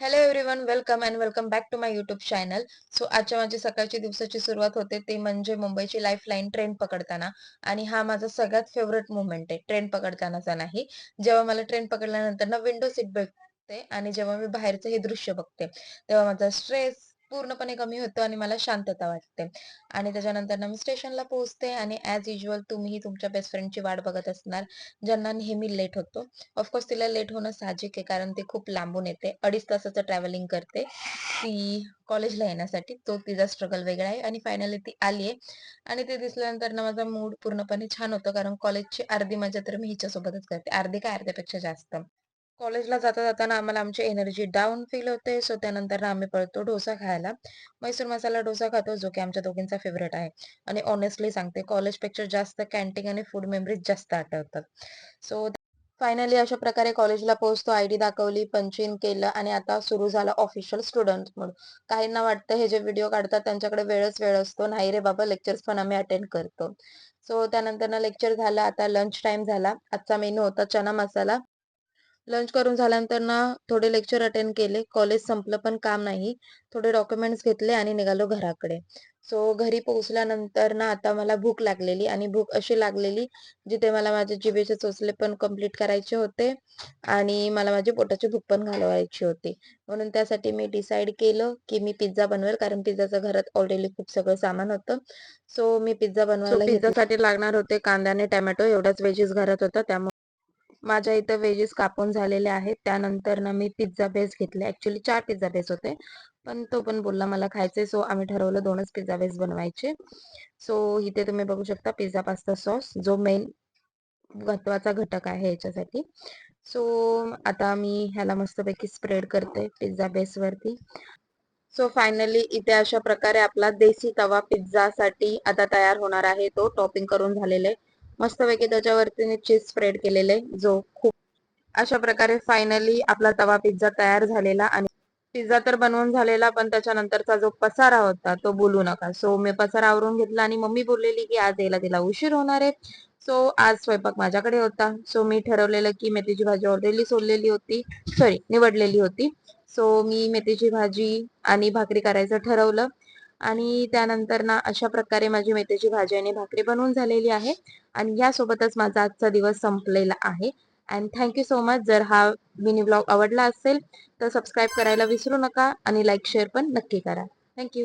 Hello everyone welcome and welcome back to my YouTube channel so आजच्या माझी सकाळची दिवसाची सुरुवात होते ते म्हणजे मुंबईची लाईफ लाईन ट्रेन पकडताना. आणि हा माझा सगळ्यात फेवरेट मुवमेंट आहे ट्रेन पकडतानाचा नाही. जेव्हा मला ट्रेन पकडल्यानंतर ना विंडो सीट भेटते आणि जेव्हा मी बाहेरचं हे दृश्य बघते तेव्हा माझा स्ट्रेस पूर्णपणे कमी होतो आणि मला शांतता वाटते. आणि त्याच्यानंतर ना मी स्टेशनला पोहोचते आणि ॲज युजल तुम्हीही तुमच्या बेस्ट फ्रेंडची वाट बघत असणार ज्यांना नेहमी लेट होतो. ऑफकोर्स तिला लेट होणं साहजिक आहे कारण ती खूप लांबून येते. अडीच तासाचं ट्रॅव्हलिंग करते. ती कॉलेजला येण्यासाठी. तो तिचा स्ट्रगल वेगळा आहे आणि फायनली ती आली आहे. आणि ते दिसल्यानंतर ना माझा मूड पूर्णपणे छान होतो कारण कॉलेजची अर्धी मजा तर मी हिच्यासोबतच करते. अर्धी काय अर्ध्यापेक्षा जास्त. कॉलेजला जाता जाताना आम्हाला आमची एनर्जी डाऊन फील होते. सो त्यानंतर आम्ही पळतो डोसा खायला. मैसूर मसाला डोसा खातो जो की आमच्या दोघींचा फेवरेट आहे. आणि ऑनेस्टली सांगते कॉलेजपेक्षा जास्त कॅन्टीन आणि फूड मेमरीज जास्त आठवतात. सो फायनली अशा प्रकारे कॉलेजला पोहोचतो आयडी दाखवली पंचिंग केलं आणि आता सुरू झालं ऑफिशियल स्टुडंट म्हणून. काहींना वाटतं हे जे व्हिडिओ काढतात त्यांच्याकडे वेळच वेळ असतो. नाही रे बाबा लेक्चर्स पण आम्ही अटेंड करतो. सो त्यानंतर ना लेक्चर झालं आता लंच टाइम झाला. आजचा मेनू होता चना मसाला. लंच करून झाल्यानंतर ना थोडे लेक्चर अटेंड केले. कॉलेज संपलं पण काम नाही. थोडे डॉक्युमेंट्स घेतले आणि निघालो घराकडे. सो घरी पोहोचल्यानंतर ना आता मला भूक लागलेली आणि भूक अशी लागलेली जिथे मला माझे जिभेचे चोचले पण कंप्लीट करायचे होते आणि मला माझी पोटाची भूक पण घालवायची होती. म्हणून त्यासाठी मी डिसाईड केलं की मी पिझ्झा बनवेल कारण पिझ्झाचं घरात ऑलरेडी खूप सगळं सामान होतं. सो मी पिझ्झा बनवायला पिझ्झासाठी लागणार होते कांदा आणि टॅमॅटो एवढाच वेजीस घरात होता त्यामुळे माझ्या इथं वेजेस कापून झालेले आहेत. त्यानंतर ना मी पिझ्झा बेस घेतले. ऍक्च्युली चार पिझ्झा बेस होते. पण तो पण बोलला मला खायचे सो आम्ही ठरवलं दोनच पिझ्झा बेस बनवायचे. सो इथे तुम्ही बघू शकता पिझ्झा पास्ता सॉस जो मेन महत्त्वाचा घटक आहे याच्यासाठी. सो आता मी ह्याला मस्तपैकी स्प्रेड करते पिझ्झा बेसवरती सो फायनली इथे अशा प्रकारे आपला देसी तवा पिझ्झासाठी आता तयार होणार आहे. तो टॉपिंग करून झालेले मस्तपैकी त्याच्यावरती मी चीज स्प्रेड केलेले जो खूप अशा प्रकारे फायनली आपला तवा पिझ्झा तयार झालेला आणि पिझ्झा तर बनवून झालेला पण त्याच्यानंतरचा जो पसारा होता तो बोलू नका. सो मी पसारा आवरून घेतला आणि मम्मी बोललेली की आज यायला तिला उशीर होणार आहे. सो आज स्वयंपाक माझ्याकडे होता. सो मी ठरवलेलं की मेथीची भाजी ऑलरेडी सोडलेली होती. सॉरी निवडलेली होती. सो मी मेथीची भाजी आणि भाकरी करायचं ठरवलं. आणि त्यानंतर ना अशा प्रकारे माझी मेथीची भाजी आणि भाकरी बनवून झालेली आहे. आणि यासोबतच माझा आजचा दिवस संपलेला आहे. अँड थँक्यू सो मच जर हा मिनी ब्लॉग आवडला असेल तर सबस्क्राईब करायला विसरू नका आणि लाईक शेअर पण नक्की करा. थँक्यू